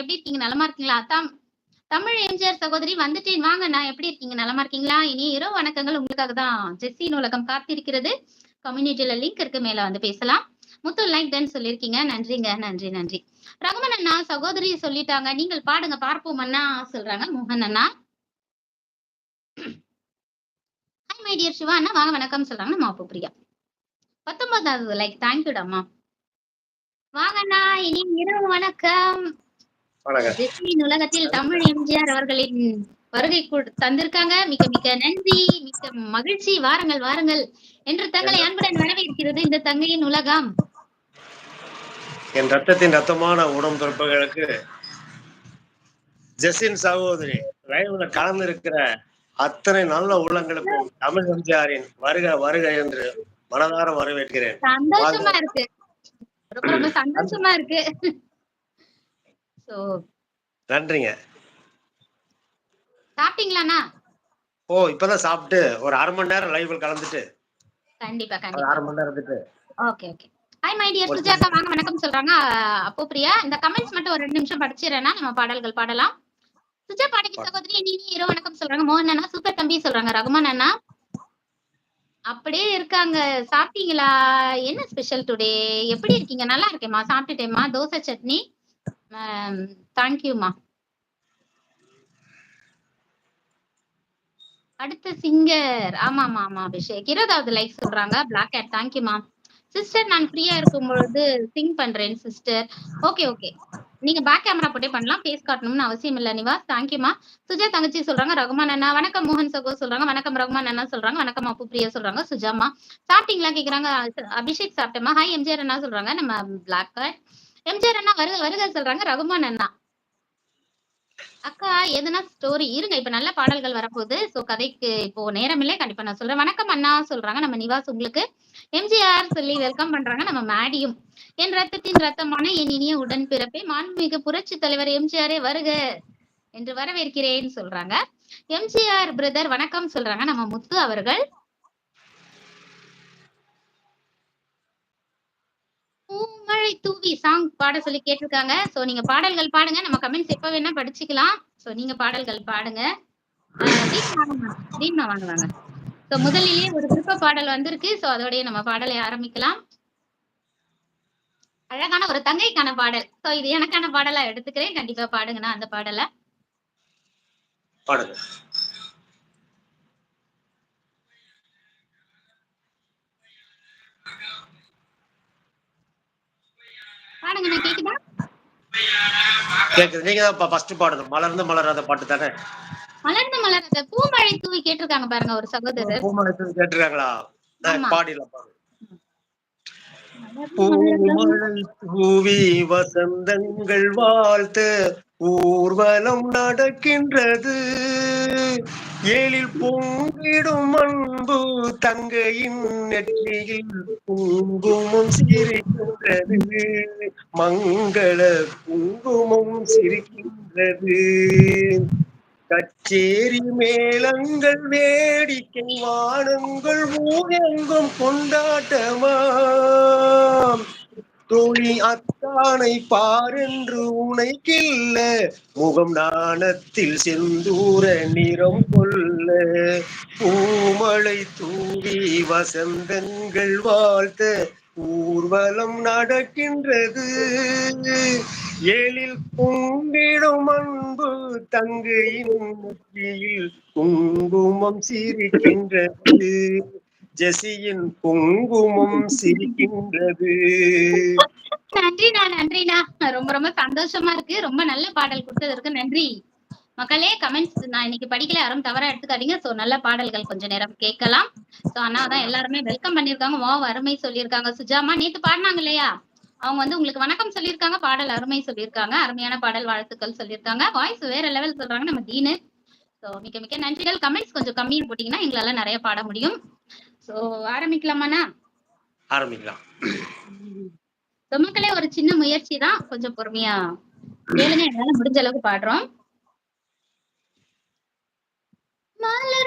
எப்படி இருக்கீங்க? நலமா இருக்கீங்களா? தம் தமிழ் எம்ஜிஆர் சகோதரி வந்துட்டேன். வாங்க நான் எப்படி இருக்கீங்க? நலமா இருக்கீங்களா? இனி இரவு வணக்கங்கள் உங்களுக்காக தான் ஜெஸ்ஸி நூலகம் காத்திருக்கிறது. கம்யூனிட்டியில லிங்க் இருக்கு. மேல வந்து பேசலாம். முத்து லைக் தென் சொல்லியிருக்கீங்க. நன்றிங்க. நன்றி நன்றி. ரகுமன் அண்ணா சகோதரி சொல்லிட்டாங்க. நீங்கள் பாடுங்க. பார்ப்போம் அண்ணா சொல்றாங்க. மோகன் அண்ணா. ஹாய் மை டியர் சிவா அண்ணா. வாங்க வணக்கம் சொல்றாங்க. மாப்பு பிரியா. பத்தொன்பதாவது லைக் தேங்க்யூடாமா வாங்கண்ணா இனி இரவு வணக்கம். ஜெஸ்மின் உலகத்தில் தமிழ் எம்ஜிஆர் அவர்களின் வருகை தந்திருக்காங்க. மிக மிக நன்றி. மிக்க மகிழ்ச்சி. வாருங்கள் வாருங்கள் என்று தங்களை அன்புடன் வரவேற்கிறது இந்த தங்கையின் உலகம். என் ரத்தத்தின் ரத்தமான உடம்பிறப்புகளுக்கு ஜெசின் சகோதரி லைவ்ல கலந்து இருக்கிற அத்தனை நல்ல உள்ளங்களுக்கும் தமிழ் எம்ஜிஆரின் வருக வருக என்று மனதார வரவேற்கிறேன். சந்தோஷமா இருக்கு. ரொம்ப ரொம்ப சந்தோஷமா இருக்கு. சோ நன்றிங்க. சாப்பிட்டீங்களாண்ணா? ஓ இப்பதான் சாப்பிட்டு ஒரு அரை மணி நேரம் லைவ்ல கலந்துட்டு. கண்டிப்பா கண்டிப்பா. அரை மணி நேரம் இருந்துட்டு. Okay okay hi my dear Sujatha வாங்க வணக்கம் சொல்றாங்க. அப்போ பிரியா இந்த கமெண்ட்ஸ் மட்டும் ஒரு ரெண்டு நிமிஷம் படிச்சிடறேன்னா நம்ம பாடல்கள் பாடலாம். சுஜா பாடகி சகோதரி நீ இரவு வணக்கம் சொல்றாங்க. மோகன் அண்ணா சூப்பர் தம்பி சொல்றாங்க. ரகுமான் அண்ணா. அப்படியே இருக்காங்க. சாப்பிட்டீங்களா? என்ன ஸ்பெஷல் டுடே எப்படி இருக்கீங்க? நல்லா இருக்கேம்மா. சாப்பிட்டுட்டேம்மா. தோசை சட்னி. தேங்க்யூமா அடுத்த சிங்கர் ஆமா ஆமா ஆமா அபிஷேக். இருபதாவது லைக் சொல்றாங்க பிளாக் ஹேட் தேங்க்யூமா சிஸ்டர் நான் ஃப்ரீயா இருக்கும் பொழுது சிங் பண்றேன் சிஸ்டர் ஓகே ஓகே நீங்க பேக் கேமரா போட்டே பண்ணலாம் ஃபேஸ் காட்டணும்னு அவசியம் இல்ல நிவாஸ். தேங்க்யூமா சுஜா தங்கச்சி சொல்றாங்க ரகுமான் அண்ணா. வணக்கம் மோகன் சகோ சொல்றாங்க வணக்கம் ரகுமான் அண்ணா சொல்றாங்க வணக்கம் அப்பு பிரியா சொல்றாங்க சுஜாமா சாப்பிட்டீங்களா கேக்குறாங்க அபிஷேக் சாப்பிட்டேமா ஹாய் எம்ஜிஆர் அண்ணா சொல்றாங்க நம்ம பிளாக் கார்ட் எம்ஜிஆர் அண்ணா வருக வருக சொல்றாங்க. ரகுமான் அண்ணா. அக்கா எதுனா ஸ்டோரி இருங்க இப்ப நல்ல பாடல்கள் வரப்போகுது. சோ கதைக்கு இப்போ நேரம் இல்லை. கண்டிப்பா நான் சொல்றேன். வணக்கம் அண்ணா சொல்றாங்க நம்ம நிவாஸ் உங்களுக்கு. எம்ஜிஆர் சொல்லி வெல்கம் பண்றாங்க நம்ம மேடியும். என் ரத்தத்தின் ரத்தமான என் இனிய உடன்பிறப்பே மாண்புமிகு புரட்சி தலைவர் எம்ஜிஆரே வருக என்று வரவேற்கிறேன் சொல்றாங்க. எம்ஜிஆர் பிரதர் வணக்கம் சொல்றாங்க நம்ம முத்து அவர்கள். பூமழை தூவி சாங் பாட சொல்லி கேட்டிருக்காங்க. சோ நீங்க பாடல்கள் பாடுங்க. நம்ம கமெண்ட்ஸ் எப்ப வேணா படிச்சுக்கலாம். சோ நீங்க பாடல்கள் பாடுங்க. அஹ் வாங்க. வாங்க சோ முதலிலேயே ஒரு விருப்ப பாடல் வந்திருக்கு. சோ அதோடய நம்ம பாடலை ஆரம்பிக்கலாம். அழகான ஒரு தங்கைக்கான பாடல். சோ இது எனக்கான பாடலா எடுத்துக்கிறேன். கண்டிப்பா பாடுங்கண்ணா அந்த பாடலை. பாடுங்க. பாடுங்கண்ணா கேக்குதா? கேக்குது. நீங்க தான் ஃபர்ஸ்ட் பாடணும். மலர்ந்து மலராத பாட்டு தானே? மலர்ந்து மலர்ந்த பூமழை தூவி கேட்டிருக்காங்க பாருங்க ஒரு சகோதரர். பூமணத்தில் கேட்டிருக்காங்களா? ஆமா. பாடிடலாம் பாருங்க. பூமழை தூவி வசந்தங்கள் வாழ்த்து ஊர்வலம் நடக்கின்றது. ஏழில் பொங்கிடும் அன்பு தங்கையின் நெற்றியில் குங்குமம் சிரிக்கின்றது. மங்கள குங்குமம் சிரிக்கின்றது. கச்சேரி மேளங்கள் வேடிக்கை வானங்கள் ஊரெங்கும் கொண்டாட்டமா துணி அத்தானை பாரென்று உனைக்கில்ல முகம் நாணத்தில் செந்தூர நிறம் கொல்ல பூமழை தூவி வசந்தங்கள் வாழ்த்த ஊர்வலம் நடக்கின்றது. ஏழில் பொங்கிடும் அன்பு தங்கையின் முக்கியில் குங்குமம் சிரிக்கின்றது. ஜெசியின் குங்குமம் சிரிக்கின்றது. நன்றிண்ணா நன்றிண்ணா. ரொம்ப ரொம்ப சந்தோஷமா இருக்கு. ரொம்ப நல்ல பாடல் கொடுத்ததற்கு நன்றி. மக்களே கமெண்ட்ஸ் நான் இன்னைக்கு படிக்கல. யாரும் தவறா எடுத்துக்காதீங்க. சோ நல்ல பாடல்கள் கொஞ்ச நேரம் கேட்கலாம். சோ ஆனா தான் எல்லாருமே வெல்கம் பண்ணிருக்காங்க வா அருமை சொல்லியிருக்காங்க. சுஜாமா நேத்து பாடினாங்க இல்லையா? அவங்க வந்து உங்களுக்கு வணக்கம் சொல்லியிருக்காங்க. பாடல் அருமை சொல்லியிருக்காங்க. அருமையான பாடல் வாழ்த்துக்கள் சொல்லியிருக்காங்க. வாய்ஸ் வேற லெவல் சொல்றாங்க நம்ம தீனு. சோ மிக்க மிக்க நன்றிகள். கமெண்ட்ஸ் கொஞ்சம் கம்மியா போட்டீங்கன்னா எங்களால நிறைய பாட முடியும். சோ ஆரம்பிக்கலாமாண்ணா? ஆரம்பிக்கலாம். மக்களே ஒரு சின்ன முயற்சி தான் கொஞ்சம் பொறுமையா கேளுங்க. என்னால முடிஞ்ச அளவுக்கு பாடுறோம். மலர்ந்தும்